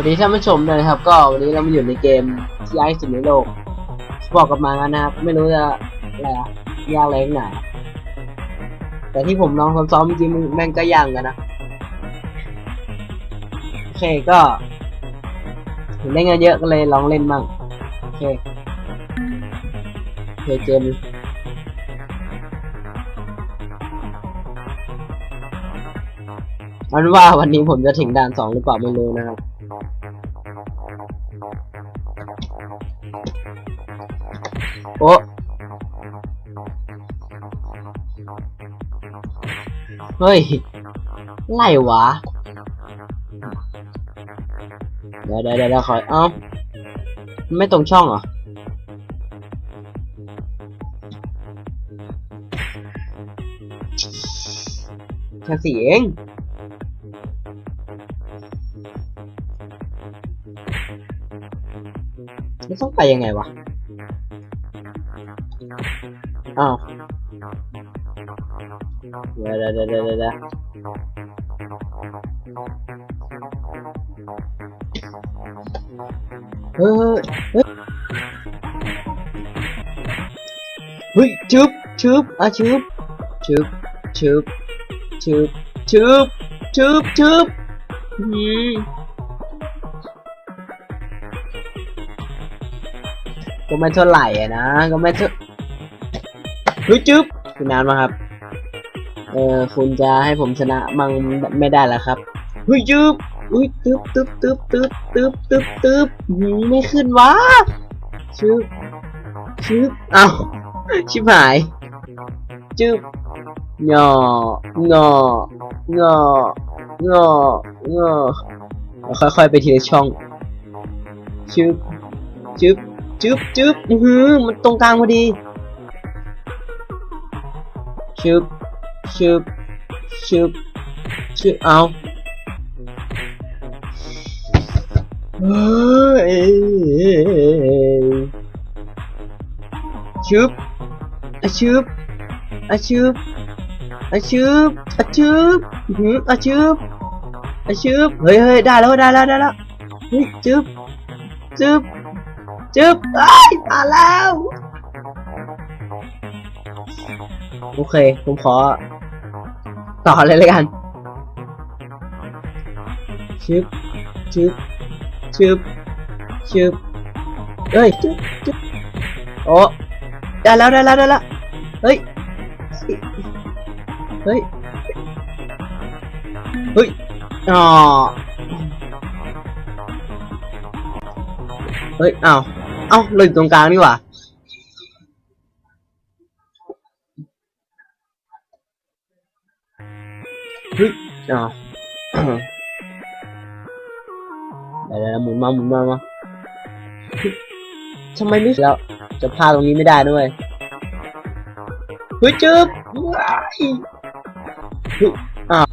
วัสดีท่านผู้ชมด้วยนะครับ ก็วันนี้เรามาอยู่ในเกมที่ยากที่สุดในโลกบอกกับมากันนะครับ ไม่รู้จะอะไรอะยากแรงไหนแต่ที่ผมลองซ้อมๆจริงแม่งก็ยากกันนะโอเคก็เห็นเล่นกันเยอะก็เลยลองเล่นมั่งโอเคโอเคเกมมันว่าวันนี้ผมจะถึงด่านสองหรือเปล่าไม่รู้นะครับ โอ้เฮ้ย ไล่วะ เดี๋ยวเดี๋ยวเดี๋ยวขอเอ้าไม่ตรงช่องเหรอ แค่สี่เอง ไม่ต้องไปยังไงวะอ้าวเดี๋ยวเดี๋ยวเดี๋ยวเดี๋ยวเดี๋ยวเฮ้ยเฮ้ยเฮ้ยชึบชึบอะชึบชึบชึบชึบชึบชึบชึบอืม ก็ไม่เท่าไหร่อะนะ ก็ไม่เท่าฮ้ยจึ๊บคุณนานมาครับ เออคุณจะให้ผมชนะมั่งไม่ได้แล้วครับเฮ้ยจึ๊บฮ้ยตึ๊บตึ๊บตึ๊บตึ๊บตึ๊บตึ๊บตึ๊บหืมไม่ขึ้นวะชึบชึบเอ้าชิบหายจึ๊บงององององอค่อยๆไปทีละช่องชึบชึบ ชึบชึบอือหือมันตรงกลางพอดีชึบชึบชึบชึบเอาเฮ้ยชึบอะชึบอะชึบอะชึบอะชึบอื้อหืออะชึบอะชึบเฮ้ยเฮ้ยได้แล้วได้แล้วได้แล้วเฮ้ยชึบชึบ ชึบไอ้ยมาแล้ว โอเค ผมขอ ต่อเลยเลยกัน ชึบ ชึบ ชึบ ชึบเฮ้ย ชึบชึบโอ้ได้แล้วได้แล้วได้แล้ว เฮ้ย เฮ้ย เฮ้ย อ๋อ เฮ้ยอ้าวเอ้าเลยตรงกลางนี่หว่าเฮ้ยอ๋อเดี๋ยวเดี๋ยวหมุนมาหมุนมามาทำไมไม่แล้ว จะพลาดตรงนี้ไม่ได้ด้วยเฮ้ยจึ๊บว้ายอ้าว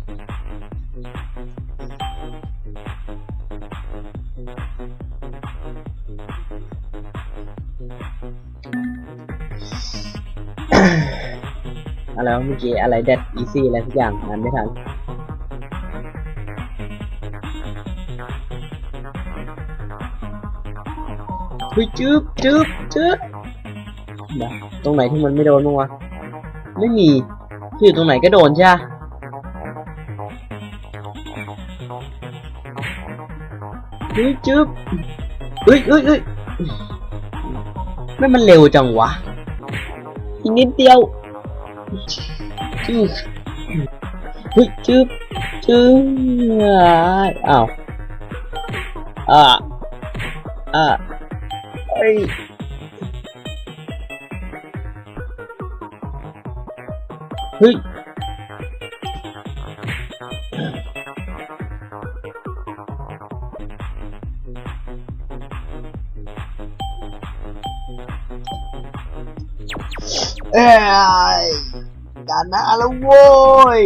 อะไรเมื่อกี้อะไรเด็ดอีซี่อะไรทุกอย่างอ่านไม่ทันเฮ้ยจึ๊บจึ๊บจึ๊บเดี๋ยวตรงไหนที่มันไม่โดนบ้างวะไม่มีคืออยู่ตรงไหนก็โดนใช่ปะเฮ้ยจึ๊บเฮ้ยเฮ้ยเฮ้ยไม่มันเร็วจังวะอีกนิดเดียว จึ๊บเฮ้ยจึ๊บจึ๊บอ้ เฮ้ยเฮ้ยเอ้ยการหน้าแล้วโว้ย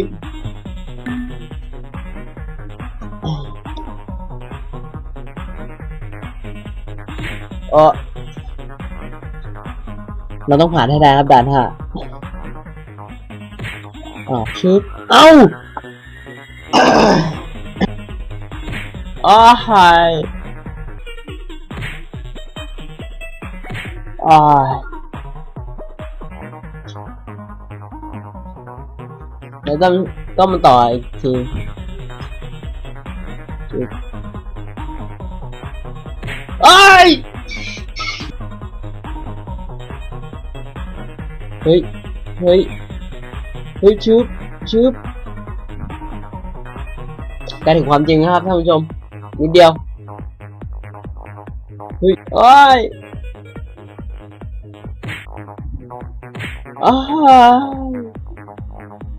เออเราต้องผ่านให้ได้ครับด่านห้าอ๋อชึบเอ้าอ้ายอ้า ยเดี๋ยวต้องต้องมาต่ออีกทีจุดอ้ายเฮ้ย เฮ้ย เฮ้ยชุบชุบใกล้ถึงความจริงนะครับท่านผู้ชม นิดเดียว เฮ้ยโอ้ยอ้า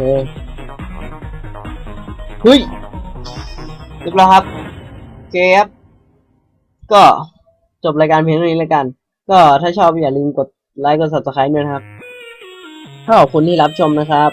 เดียวเฮ้ยชึบโอเคเฮ้ยเรียบร้อยครับเคครับก็จบรายการเพียงเท่านี้แล้วกัน ก็ถ้าชอบอย่าลืมกดไลค์กด subscribe ด้วยนะครับ ถ้าขอบคุณที่รับชมนะครับ